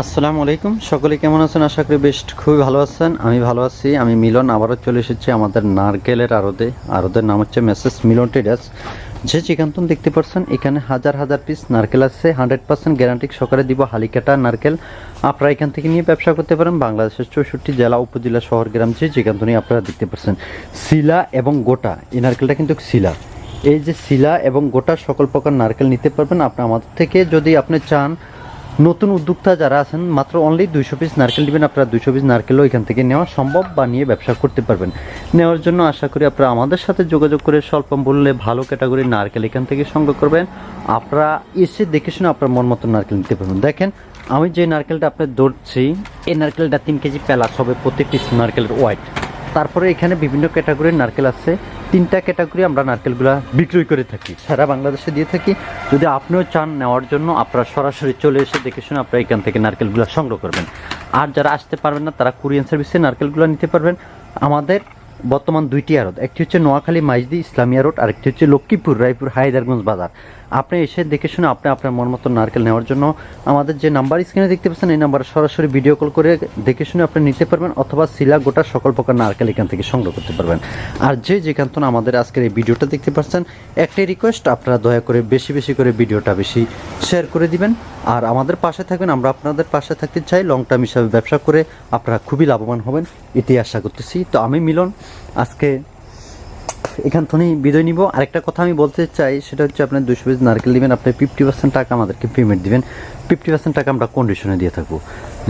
আসসালামু আলাইকুম। সকলে কেমন আছেন? আশা করি বেশ খুবই ভালো আছেন। আমি ভালো আছি। আমি মিলন। আবারও চলে এসেছি আমাদের নারকেলের আড়তে। আড়তের নাম হচ্ছে মেসেস মিলন টেডাস যে চিকান্তন দেখতে পাচ্ছেন, এখানে হাজার হাজার পিস নারকেল আছে। হান্ড্রেড পার্সেন্ট গ্যারান্টি সহকারে দিব হালিকাটা নারকেল। আপনারা এখান থেকে নিয়ে ব্যবসা করতে পারেন। বাংলাদেশের চৌষট্টি জেলা, উপজেলা, শহর, গ্রাম যে চিকান্তনই আপনারা দেখতে পাচ্ছেন। শিলা এবং গোটা। এই নারকেলটা কিন্তু শিলা। এই যে শিলা এবং গোটা সকল প্রকার নারকেল নিতে পারবেন। আপনি আমাদের থেকে যদি আপনি চান নতুন উদ্যোক্তা যারা আছেন, মাত্র অনলি দুইশো পিস নারকেল নেবেন আপনারা দুইশো পিস নারকেলও এখান থেকে নেওয়া সম্ভব বা নিয়ে ব্যবসা করতে পারবেন। নেওয়ার জন্য আশা করি আপনারা আমাদের সাথে যোগাযোগ করে স্বল্প মূল্যে ভালো ক্যাটাগরির নারকেল এখান থেকে সংগ্রহ করবেন। আপনারা এসে দেখে শুনে আপনার মন মতো নারকেল নিতে পারবেন। দেখেন, আমি যে নারকেলটা আপনার ধরছি, এই নারকেলটা তিন কেজি প্যালাস হবে প্রতি পিস নারকেলের ওয়াইট তারপরে এখানে বিভিন্ন ক্যাটাগরির নারকেল আছে। তিনটা ক্যাটাগরি আমরা নারকেলগুলা বিক্রয় করে থাকি, সারা বাংলাদেশে দিয়ে থাকি। যদি আপনিও চান নেওয়ার জন্য, আপনারা সরাসরি চলে এসে দেখে শুনে আপনারা এখান থেকে নারকেলগুলো সংগ্রহ করবেন। আর যারা আসতে পারবেন না, তারা কুরিয়ান সার্ভিসে নারকেলগুলো নিতে পারবেন। আমাদের বর্তমান দুইটি আড়ত, একটি হচ্ছে নোয়াখালী মাইজদি ইসলামিয়া রোড, আরেকটি হচ্ছে লক্ষ্মীপুর রায়পুর হায়দারগঞ্জ বাজার। আপনি এসে দেখে শুনে আপনি আপনার মন মতো নারকেল নেওয়ার জন্য আমাদের যে নাম্বার স্ক্রিনে দেখতে পাচ্ছেন, এই নাম্বারে সরাসরি ভিডিও কল করে দেখে শুনে আপনি নিতে পারবেন অথবা শিলা গোটা সকল প্রকার নারকেল এখান থেকে সংগ্রহ করতে পারবেন। আর যে যেখান থেকে আমাদের আজকের এই ভিডিওটা দেখতে পাচ্ছেন, একটাই রিকোয়েস্ট আপনারা দয়া করে বেশি বেশি করে ভিডিওটা বেশি শেয়ার করে দিবেন। আর আমাদের পাশে থাকবেন, আমরা আপনাদের পাশে থাকতে চাই লং টার্ম হিসাবে ব্যবসা করে আপনারা খুবই লাভবান হবেন এটি আশা করতেছি। তো আমি মিলন, আজকে এখান থেকেই বিদায় নিব। আরেকটা কথা আমি বলতে চাই, সেটা হচ্ছে আপনার দুশো পিস নারকেল দিবেন আপনি ফিফটি পার্সেন্ট টাকা আমাদেরকে পেমেন্ট দিবেন। ফিফটি পার্সেন্ট টাকা আমরা কন্ডিশনে দিয়ে থাকব।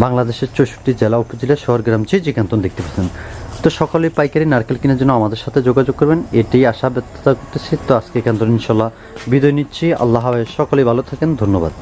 বাংলাদেশের চৌষট্টি জেলা, উপজেলা, শহর, গ্রাম, যে যেখান থেকে দেখতে পাচ্ছেন। তো সকলে পাইকারি নারকেল কেনার জন্য আমাদের সাথে যোগাযোগ করবেন, এটাই আশা ব্যক্ততা করতেছি। তো আজকে এখান থেকে ইনশাল্লাহ বিদায় নিচ্ছি। আল্লাহ সকলেই ভালো থাকেন। ধন্যবাদ।